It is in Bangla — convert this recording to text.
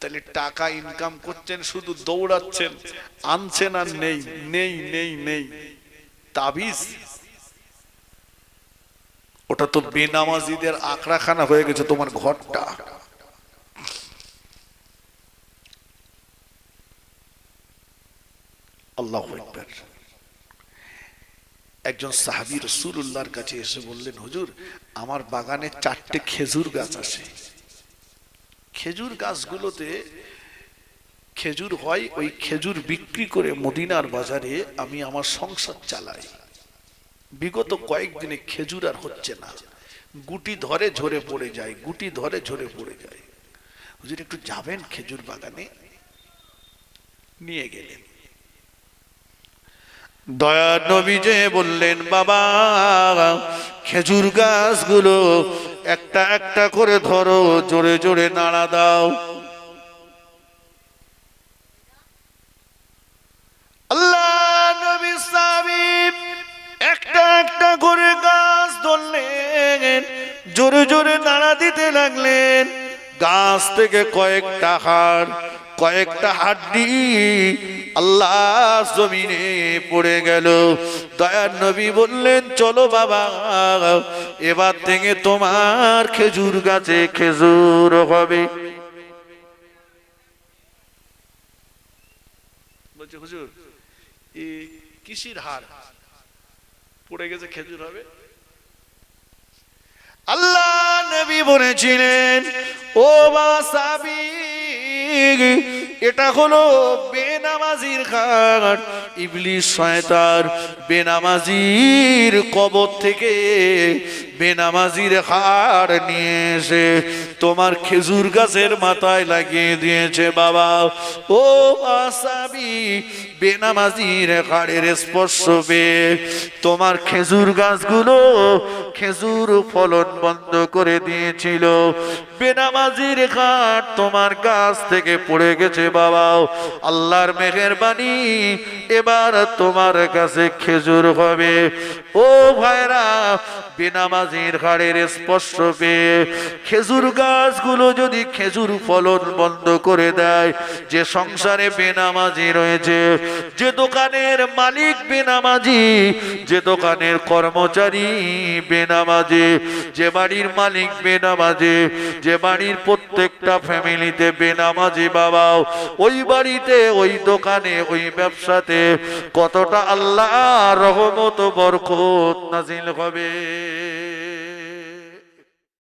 তাহলে টাকা ইনকাম করছেন, শুধু দৌড়াচ্ছেন, আনছেন আর নেই নেই নেই নেই। তাবিজ? ওটা তো বেনামাজিদের আখড়াখানা হয়ে গেছে তোমার ঘরটা। আল্লাহ একজন সাহাবি রসুল্লাহর কাছে এসে বললেন, হুজুর, আমার বাগানে চারটে খেজুর গাছ আছে। খেজুর গাছগুলোতে খেজুর হয়, ওই খেজুর বিক্রি করে মদিনার বাজারে আমি আমার সংসার চালাই। বিগত কয়েকদিনে খেজুর আর হচ্ছে না। গুটি ধরে ঝরে পড়ে যায়, গুটি ধরে ঝরে পড়ে যায়। একটু যাবেন খেজুর বাগানে? নিয়ে গেলেন। দয়া নবী যে বললেন, বাবা, খেজুর গাছগুলো একটা একটা করে ধরো, জোরে জোরে নাড়া দাও। আল্লাহ নবী একটা একটা করে গাছ ধরলেন, জোরে জোরে নাড়া দিতে লাগলেন। গাছ থেকে কয়েকটা হাড়, কয়েকটা হাড্ডি আল্লাহ জমিনে পড়ে গেল। দয়ার নবী বললেন, চলো বাবা এবার থেকে তোমার খেজুর গাছে খেজুর হবে। বলছে হুজুর কিসির হার পড়ে গেছে খেজুর হবে? আল্লাহ নবী বলেছিলেন ও বাসাবি এটা হলো বেনামাজির খাট ইবলিশ শয়তান বেনামাজির কবর থেকে বেনামাজির হাড় নিয়ে এসে তোমার খেজুর গাছের মাথায় লাগিয়ে দিয়েছে বাবা। ও আসাবি বেনামাজির হাড়ের স্পর্শ পেয়ে তোমার খেজুর গাছগুলো খেজুর ফলন বন্ধ করে দিয়েছিল। বেনামাজির ঘাট তোমার গাছ থেকে পড়ে গেছে বাবা। আল্লাহর মেহেরবানি, এবার তোমার কাছে খেজুর হবে। ও ভাইরা বেনামাজির ঘাড়ের স্পর্শ পেয়ে খেজুর গাছগুলো যদি খেজুর ফলন বন্ধ করে দেয়, যে সংসারে বেনামাজি রয়েছে, যে দোকানের মালিক বেনামাজি, যে দোকানের কর্মচারী বেনামাজি, যে বাড়ির মালিক বেনামাজি, যে বাড়ির প্রত্যেকটা ফ্যামিলিতে বেনামাজি বাবা ওই বাড়িতে, ওই দোকানে, ওই ব্যবসাতে কতটা আল্লাহ রহমত বরকত নাজিল হবে। saber.